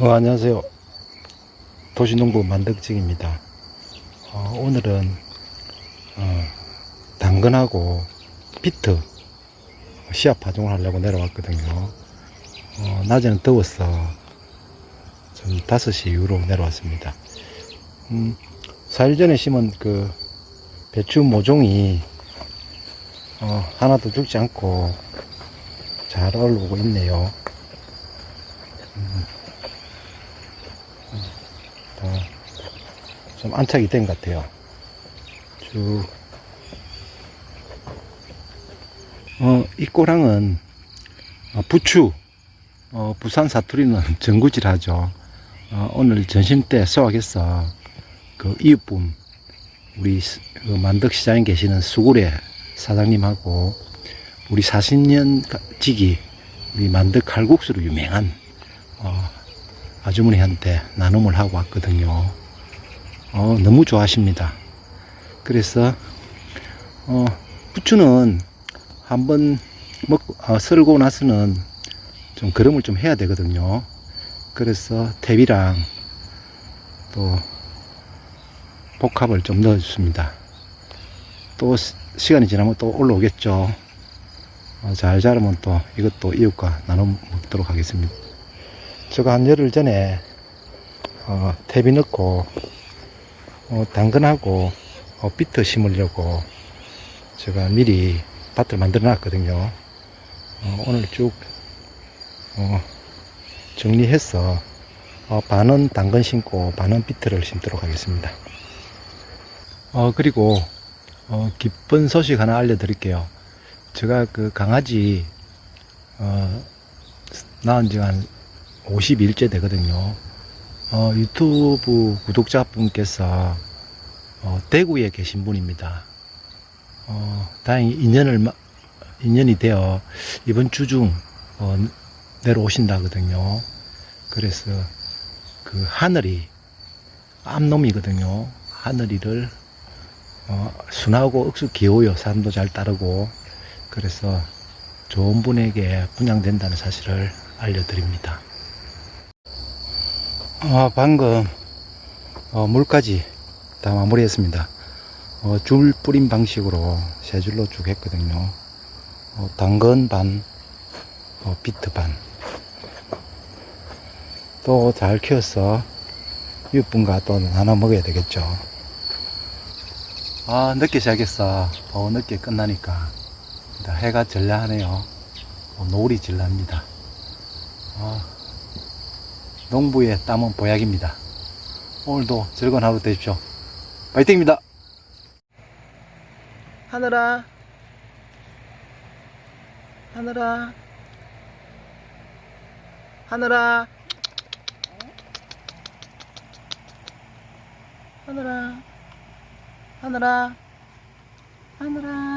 어, 안녕하세요. 도시농부 만덕직입니다. 어, 오늘은 어, 당근하고 비트 시합 파종을 하려고 내려왔거든요. 어, 낮에는 더워서 좀 5시 이후로 내려왔습니다. 음, 4일 전에 심은 그 배추 모종이 어, 하나도 죽지 않고 잘 올라오고 있네요. 어, 좀 안착이 된 것 같아요. 쭉. 어, 이 꼬랑은 어, 부추, 어, 부산 사투리는 전구질 하죠. 어, 오늘 점심 때 수확해서 그 이웃분, 우리 스- 그 만덕시장에 계시는 수구레 사장님하고 우리 40년 가- 지기 우리 만덕 칼국수로 유명한 어, 아주머니한테 나눔을 하고 왔거든요. 어, 너무 좋아하십니다. 그래서, 어, 부추는 한번 먹고, 어, 썰고 나서는 좀 거름을 좀 해야 되거든요. 그래서 탭이랑 또 복합을 좀 넣어줬습니다. 또 시- 시간이 지나면 또 올라오겠죠. 어, 잘 자르면 또 이것도 이웃과 나눠 먹도록 하겠습니다. 제가 한 열흘 전에 어, 탭이 넣고 어, 당근하고 어, 비트 심으려고 제가 미리 밭을 만들어 놨거든요. 어, 오늘 쭉 어, 정리해서 어, 반은 당근 심고 반은 비트를 심도록 하겠습니다. 어, 그리고 어, 기쁜 소식 하나 알려드릴게요. 제가 그 강아지 어, 낳은 지한 50일째 되거든요. 어, 유튜브 구독자분께서 어, 대구에 계신 분입니다. 어, 다행히 인연을 마- 인연이 되어 이번 주 중 어, 내려오신다거든요. 그래서 그 하늘이 암놈이거든요. 하늘이를 어, 순하고 억수 귀여워요. 사람도 잘 따르고 그래서 좋은 분에게 분양된다는 사실을 알려드립니다. 아, 방금 어, 물까지 다 마무리했습니다. 어, 줄 뿌린 방식으로 세 줄로 쭉 했거든요. 어, 당근 반, 어, 비트 반. 또 잘 키워서 이웃분과 또 나눠 먹어야 되겠죠. 아, 늦게 시작했어. 어, 늦게 끝나니까. 해가 전량하네요. 어, 노을이 질랍니다. 아, 농부의 땀은 보약입니다. 오늘도 즐거운 하루 되십시오. 파이팅입니다. 하늘아, 하늘아, 하늘아, 하늘아, 하늘아, 하늘아.